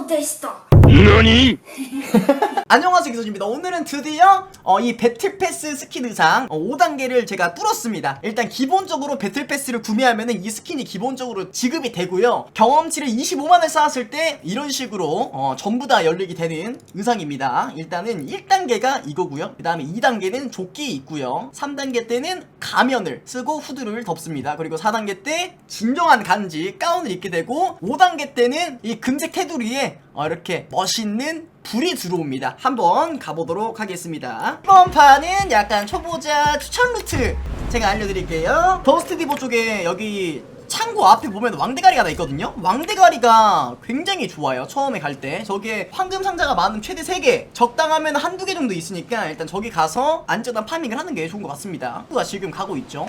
のでした。안녕하세요 기소입니다. 오늘은 드디어 어, 이 배틀패스 스킨 의상 어, 5단계를 제가 뚫었습니다. 일단 기본적으로 배틀패스를 구매하면 이 스킨이 기본적으로 지급이 되고요. 경험치를 25만을 쌓았을 때 이런 식으로 어, 전부 다 열리게 되는 의상입니다. 일단은 1단계가 이거고요. 그 다음에 2단계는 조끼 있고요. 3단계 때는 가면을 쓰고 후드를 덮습니다. 그리고 4단계 때 진정한 간지 가운을 입게 되고 5단계 때는 이 금색 테두리에 어, 이렇게 멋있는 불이 들어옵니다. 한번 가보도록 하겠습니다. 이번 판은 약간 초보자 추천 루트 제가 알려드릴게요. 더스트 디보 쪽에 여기 창고 앞에 보면 왕대가리가 하나 있거든요. 왕대가리가 굉장히 좋아요. 처음에 갈 때. 저기에 황금 상자가 많은 최대 3개. 적당하면 한두 개 정도 있으니까 일단 저기 가서 안전한 파밍을 하는 게 좋은 것 같습니다. 누가 지금 가고 있죠.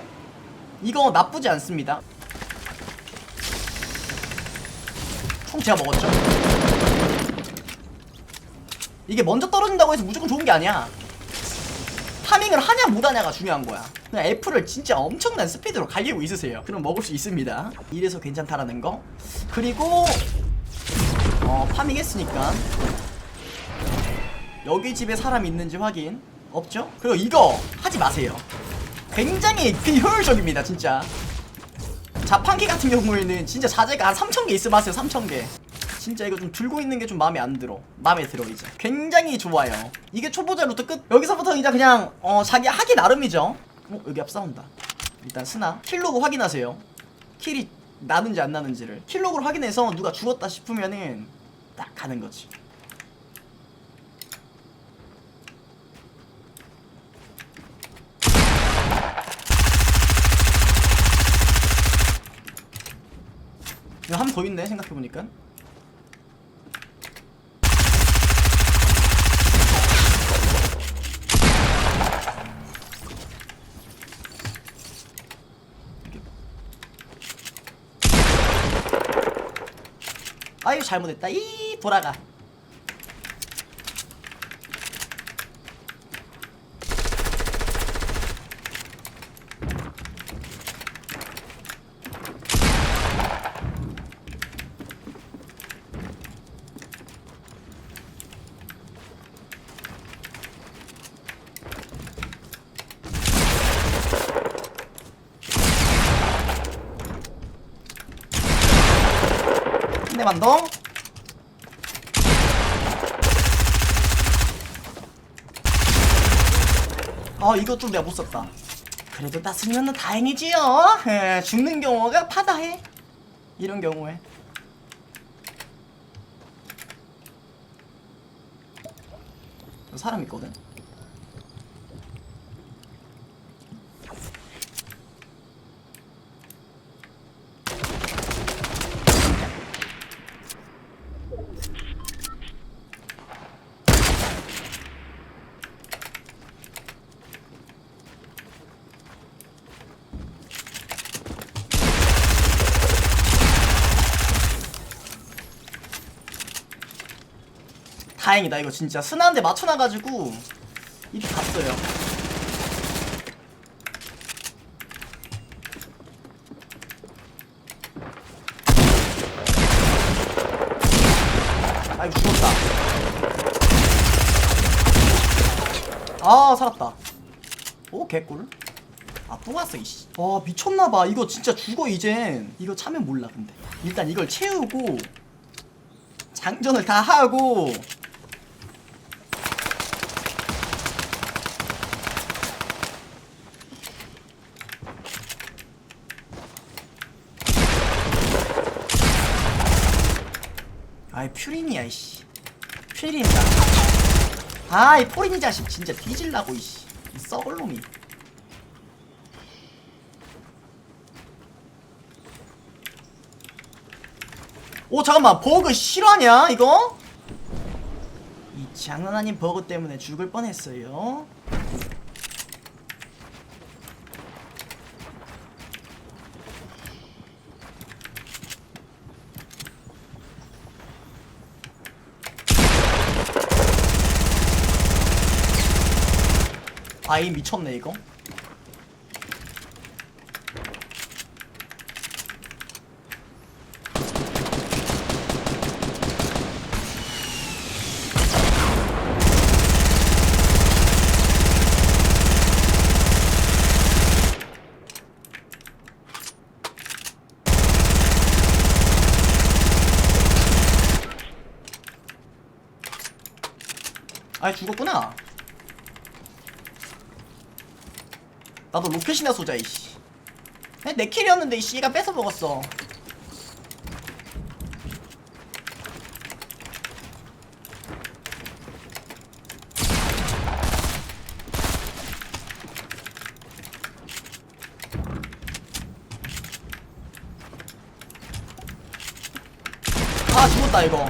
이거 나쁘지 않습니다. 총 제가 먹었죠. 이게 먼저 떨어진다고 해서 무조건 좋은 게 아니야. 파밍을 하냐 못하냐가 중요한 거야. 그냥 F를 진짜 엄청난 스피드로 갈리고 있으세요. 그럼 먹을 수 있습니다. 이래서 괜찮다라는 거. 그리고 어 파밍 했으니까 여기 집에 사람 있는지 확인 없죠? 그리고 이거 하지 마세요. 굉장히 비효율적입니다, 진짜. 자판기 같은 경우에는 진짜 자재가 한 3,000개 있으면 하세요, 3,000개. 진짜 이거 좀 들고 있는 게 좀 마음에 안 들어. 마음에 들어, 이제. 굉장히 좋아요. 이게 초보자 루트 끝. 여기서부터 이제 그냥, 어, 자기 하기 나름이죠. 어, 여기 앞 싸운다. 일단 스나. 킬로그 확인하세요. 킬이 나는지 안 나는지를. 킬로그를 확인해서 누가 죽었다 싶으면은 딱 가는 거지. 이거 한번더 있네 생각해보니까 아유 잘못했다. 이 돌아가 더아 이것 좀 내가 못 썼다. 그래도 다 쓰면 다행이지요. 에, 죽는 경우가 파다해. 이런 경우에. 사람 있거든 다행이다 이거 진짜. 스나한테 맞춰놔가지고 이리 갔어요. 아이고 죽었다. 아 살았다. 오 개꿀. 아 뽑았어 이씨. 와 미쳤나봐. 이거 진짜 죽어 이젠. 이거 차면 몰라 근데. 일단 이걸 채우고 장전을 다 하고 아이 퓨린이야 이씨. 퓨린이다. 아이 포린이 자식 진짜 뒤질라고 이씨. 이 썩을 놈이. 오 잠깐만. 버그 실화냐 이거? 이 장난 아닌 버그 때문에 죽을 뻔했어요 아이 미쳤네 이거. 아 죽었구나. 나도 로켓이나 쏘자 이씨. 내 킬이었는데 이 씨가 뺏어 먹었어. 아 죽었다 이거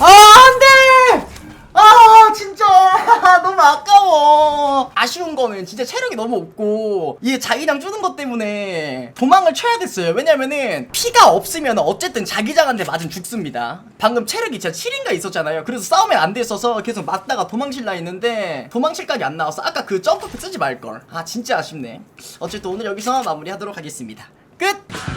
아, 안 돼! 아, 진짜. 너무 아쉬운 거는 진짜 체력이 너무 없고, 이 자기장 주는 것 때문에 도망을 쳐야 됐어요. 왜냐면은, 피가 없으면 어쨌든 자기장한테 맞으면 죽습니다. 방금 체력이 진짜 7인가 있었잖아요. 그래서 싸우면 안 됐어서 계속 맞다가 도망칠라 했는데, 도망칠각이 안 나왔어. 아까 그 점프팩 쓰지 말걸. 아, 진짜 아쉽네. 어쨌든 오늘 여기서 마무리하도록 하겠습니다. 끝!